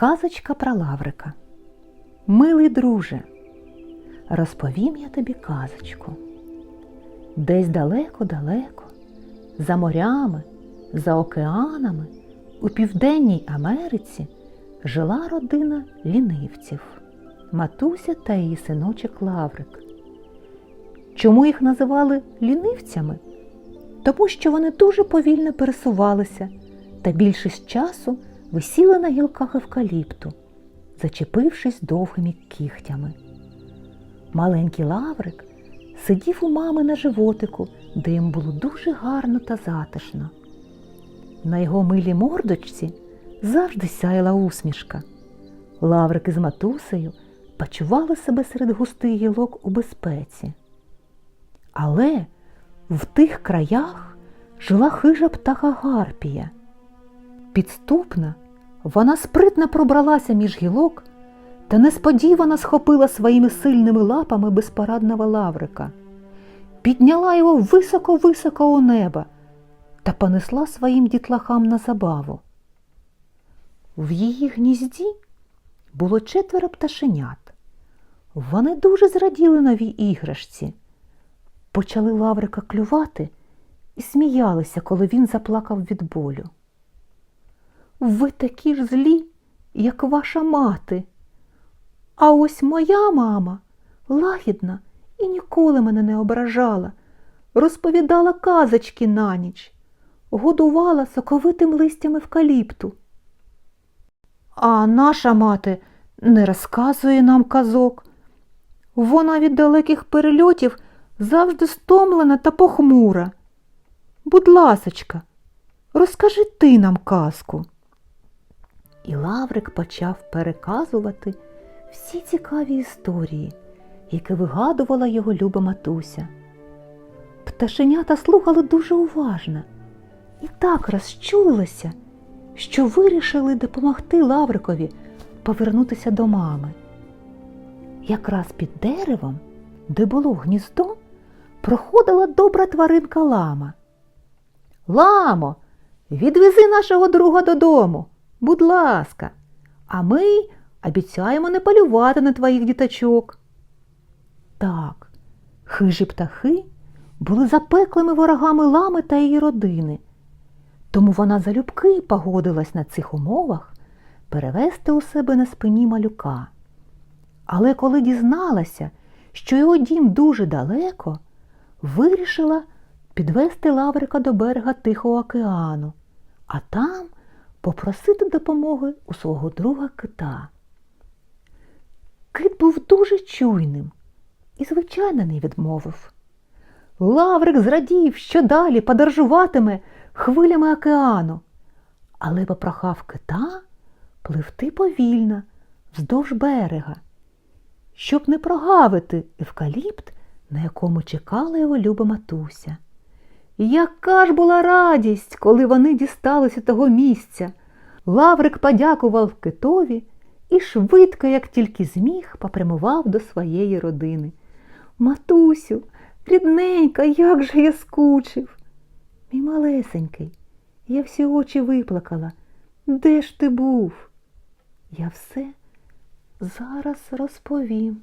Казочка про Лаврика. Милий друже, розповім я тобі казочку. Десь далеко-далеко, за морями, за океанами, у Південній Америці жила родина лінивців, матуся та її синочок Лаврик. Чому їх називали лінивцями? Тому що вони дуже повільно пересувалися та більшість часу висіли на гілках евкаліпту, зачепившись довгими кігтями. Маленький лаврик сидів у мами на животику, де їм було дуже гарно та затишно. На його милій мордочці завжди сяяла усмішка. Лаврик із матусею почували себе серед густих гілок у безпеці. Але в тих краях жила хижа птаха Гарпія. Підступна, вона спритно пробралася між гілок та несподівано схопила своїми сильними лапами безпорадного лаврика, підняла його високо-високо у небо та понесла своїм дітлахам на забаву. В її гнізді було четверо пташенят. Вони дуже зраділи новій іграшці, почали лаврика клювати і сміялися, коли він заплакав від болю. Ви такі ж злі, як ваша мати. А ось моя мама лагідна і ніколи мене не ображала, розповідала казочки на ніч, годувала соковитим листям евкаліпту. А наша мати не розказує нам казок. Вона від далеких перельотів завжди стомлена та похмура. Будь ласочка, розкажи ти нам казку. І Лаврик почав переказувати всі цікаві історії, які вигадувала його люба матуся. Пташенята слухали дуже уважно і так розчулилися, що вирішили допомогти Лаврикові повернутися до мами. Якраз під деревом, де було гніздо, проходила добра тваринка лама. Ламо, відвези нашого друга додому, будь ласка, а ми обіцяємо не полювати на твоїх діточок. Так, хижі птахи були запеклими ворогами лами та її родини, тому вона залюбки погодилась на цих умовах перевести у себе на спині малюка. Але коли дізналася, що його дім дуже далеко, вирішила підвести Лаврика до берега Тихого океану, а там попросити допомоги у свого друга кита. Кит був дуже чуйним і, звичайно, не відмовив. Лаврик зрадів, що далі подорожуватиме хвилями океану, але попрохав кита пливти повільно вздовж берега, щоб не прогавити евкаліпт, на якому чекала його люба матуся. Яка ж була радість, коли вони дісталися того місця. Лаврик подякував китові і швидко, як тільки зміг, попрямував до своєї родини. Матусю, рідненька, як же я скучив. Мій малесенький, я всі очі виплакала. Де ж ти був? Я все зараз розповім.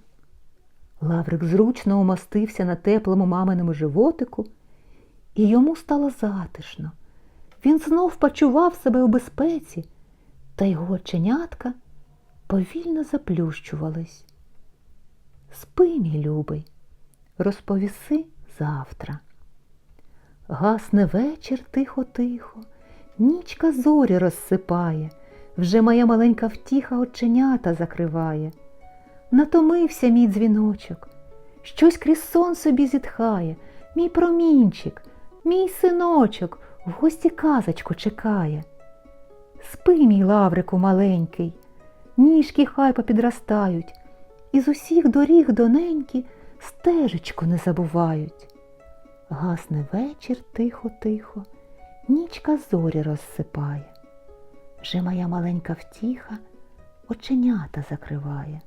Лаврик зручно умостився на теплому маминому животику, і йому стало затишно. Він знов почував себе у безпеці, та його оченятка повільно заплющувались. Спи, мій любий, розповіси завтра. Гасне вечір тихо-тихо, нічка зорі розсипає, вже моя маленька втіха оченята закриває. Натомився мій дзвіночок, щось крізь сон собі зітхає, мій промінчик, мій синочок в гості казочку чекає. Спи, мій лаврику маленький, ніжки хай попідростають, і з усіх доріг доненькі стежечку не забувають. Гасне вечір тихо-тихо, нічка зорі розсипає. Вже моя маленька втіха оченята закриває.